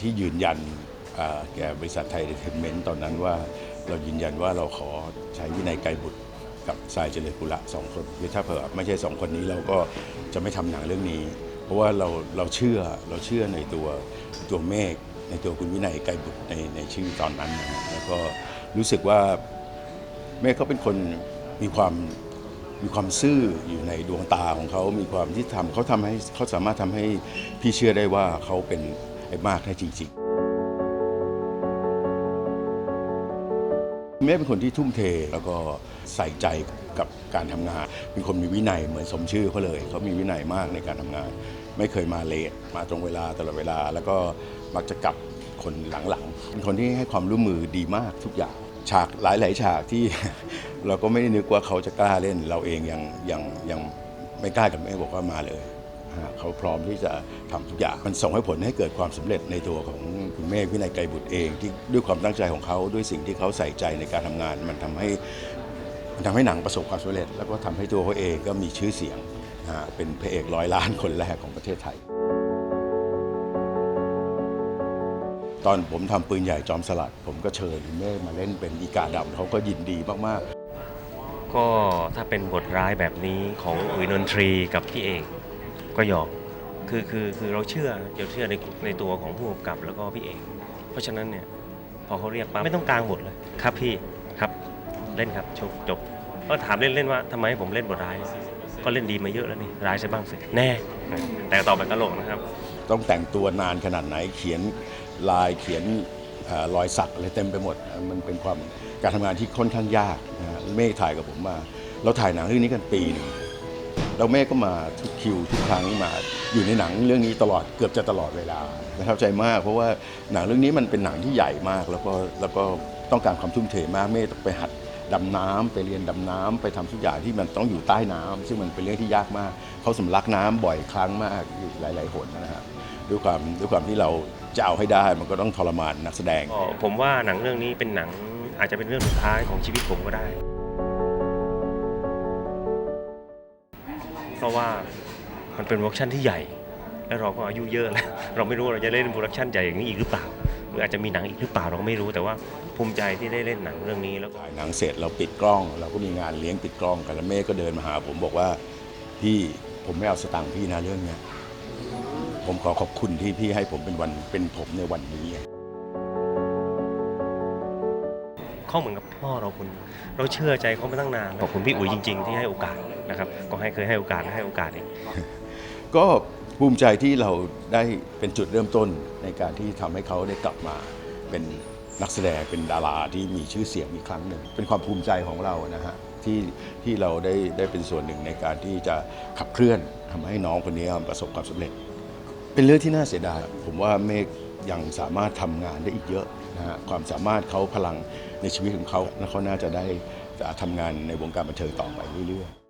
ที่ยืนยันแก่บริษัทไทยเดเทนเมนต์ตอนนั้นว่าเรายืนยันว่าเราขอใช้วินัยไกรบุตรกับทรายเจริญกุละสองคนคือถ้าเผื่อไม่ใช่สองคนนี้เราก็จะไม่ทำหนังเรื่องนี้ เพราะว่าเราเราเชื่อเราเชื่อในตัวตัวเมฆในตัวคุณวินัยไกรบุตรในในชื่อตอนนั้นนะฮะแล้วก็รู้สึกว่าเมฆเขาเป็นคนมีความมีความซื่ออยู่ในดวงตาของเขา มีความที่ทำเขาทำให้เขาสามารถทำให้พี่เชื่อได้ว่าเขาเป็น ไอ้มากได้จริงๆเมฆเป็นคนที่ทุ่มเทแล้วก็ใส่ใจกับการทำงาน เป็นคนมีวินัยเหมือนสมชื่อเขาเลย เขามีวินัยมากในการทำงาน ไม่เคยมาเลทมาตรงเวลาตลอดเวลา แล้วก็มักจะกลับคนหลังๆเป็นคนที่ให้ความร่วมมือดีมากทุกอย่าง ฉากหลายๆฉากที่ เราก็ไม่ได้นึกว่าเขาจะกล้าเล่น เราเองยังยังยังไม่กล้ากับแม่บอกว่ามาเลย เขาพร้อมที่จะทำทุกอย่าง มันส่งให้ผลให้เกิดความสำเร็จในตัวของคุณเมฆวินัยไกรบุตรเอง ที่ด้วยความตั้งใจของเขาด้วยสิ่งที่เขาใส่ใจในการทำงาน มันทำให้มันทำให้หนังประสบความสำเร็จ แล้วก็ทำให้ตัวเขาเองก็มีชื่อเสียงเป็นพระเอกร้อยล้านคนแรกของประเทศไทย ตอนผมทำปืนใหญ่จอมสลัด ผมก็เชิญคุณเมฆมาเล่นเป็นอีกาดำเขาก็ยินดีมากๆก็ถ้าเป็นบทร้ายแบบนี้ของอุ๋ยนนทรีกับพี่เอก ก็ยอมคือคือคือเราเชื่อเราเชื่อในในตัวของผู้กำกับแล้วก็พี่เอกเพราะฉะนั้นเนี่ยพอเขาเรียกปั๊บไม่ต้องกลางบทเลย ครับพี่ครับเล่นครับจบจบก็ถามเล่นๆว่าทำไมผมเล่นบทร้าย ก็เล่นดีมาเยอะแล้วนี่ร้ายใช่บ้างสิแน่ แต่ตอบแบบตลกนะครับ ต้องแต่งตัวนานขนาดไหนเขียนลายเขียนเอ่อรอยสักอะไรเต็มไปหมด มันเป็นความการทำงานที่ค่อนข้างยากนะฮะเมฆถ่ายกับผมมา เราถ่ายหนังเรื่องนี้กันปีหนึ่ง แล้วเมฆก็มาทุกคิวทุกครั้งมาอยู่ในหนังเรื่องนี้ตลอดเกือบจะตลอดเวลาประทับใจมาก เพราะว่าหนังเรื่องนี้มันเป็นหนังที่ใหญ่มาก แล้วก็แล้วก็ต้องการความทุ่มเทมากเมฆต้องไปหัดดำน้ำไปเรียนดำน้ำไปทำทุกอย่างที่มันต้องอยู่ใต้น้ำซึ่งมันเป็นเรื่องที่ยากมาก เขาสำลักน้ำบ่อยครั้งมากอยู่หลาย ๆหนนะครับด้วยความด้วยความที่เราจะเอาให้ได้มันก็ต้องทรมานนักแสดง ผมว่าหนังเรื่องนี้เป็นหนังอาจจะเป็นเรื่องสุดท้ายของชีวิตผมก็ได้ เพราะว่ามันเป็นโปรดักชันที่ใหญ่ แล้วเราก็อายุเยอะแล้ว เราไม่รู้ว่าเราจะเล่นโปรดักชันใหญ่อย่างนี้อีกหรือเปล่า หรืออาจจะมีหนังอีกหรือเปล่าเราก็ไม่รู้แต่ว่าภูมิใจที่ได้เล่นหนังเรื่องนี้แล้วก็ถ่ายหนังเสร็จเราปิดกล้อง เราก็มีงานเลี้ยงปิดกล้องกันแล้วเมฆก็เดินมาหา ผมบอกว่าพี่ผมไม่เอาสตังค์พี่นะเรื่องเนี้ยผมขอขอบคุณที่พี่ให้ผมเป็นวันเป็นผมในวันนี้ เขาเหมือนกับพ่อเราคนหนึ่งเราเชื่อใจเขามาตั้งนานขอบคุณพี่อุ๋ยจริง ๆ ที่ให้โอกาสนะครับก็ให้เคยให้โอกาสและให้โอกาสอีกก็ภูมิใจที่เราได้เป็นจุดเริ่มต้นในการที่ทำให้เขาได้กลับมาเป็นนักแสดงเป็นดาราที่มีชื่อเสียงอีกครั้งหนึ่ง เป็นความภูมิใจของเรานะฮะที่ที่เราได้ได้เป็นส่วนหนึ่งในการที่จะขับเคลื่อนทำให้น้องคนนี้ประสบความสำเร็จ เป็นเรื่องที่น่าเสียดายผมว่าเมฆยังสามารถทำงานได้อีกเยอะ นะฮะความสามารถเขาพลังในชีวิตของเขาและเขาน่าจะได้ทำงานในวงการบันเทิงต่อไปเรื่อยๆ